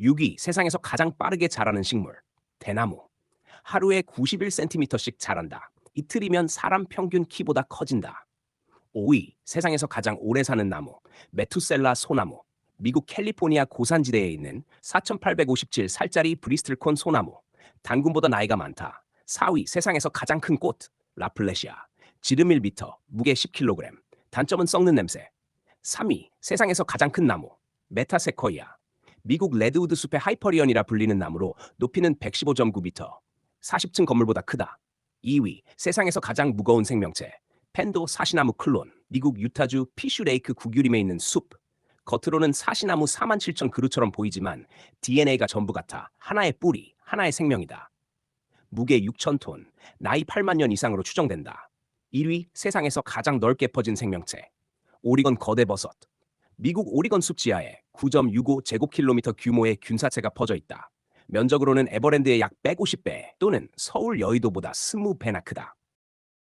6위 세상에서 가장 빠르게 자라는 식물 대나무. 하루에 91cm씩 자란다. 이틀이면 사람 평균 키보다 커진다. 5위 세상에서 가장 오래 사는 나무 메투셀라 소나무. 미국 캘리포니아 고산지대에 있는 4857 살짜리 브리스틀콘 소나무. 단군보다 나이가 많다. 4위 세상에서 가장 큰 꽃 라플레시아. 지름 1m 무게 10kg 단점은 썩는 냄새. 3위 세상에서 가장 큰 나무 메타세코이아 미국 레드우드 숲의 하이퍼리언이라 불리는 나무로 높이는 115.9m 40층 건물보다 크다. 2위 세상에서 가장 무거운 생명체 펜도 사시나무 클론 미국 유타주 피슈레이크 국유림에 있는 숲. 겉으로는 사시나무 4만 7천 그루처럼 보이지만 DNA가 전부 같아 하나의 뿌리 하나의 생명이다. 무게 6,000톤 나이 8만 년 이상으로 추정된다. 1위 세상에서 가장 넓게 퍼진 생명체 오리건 거대 버섯 미국 오리건 숲 지하에 9.65 제곱킬로미터 규모의 균사체가 퍼져 있다. 면적으로는 에버랜드의 약 150배 또는 서울 여의도보다 20배나 크다.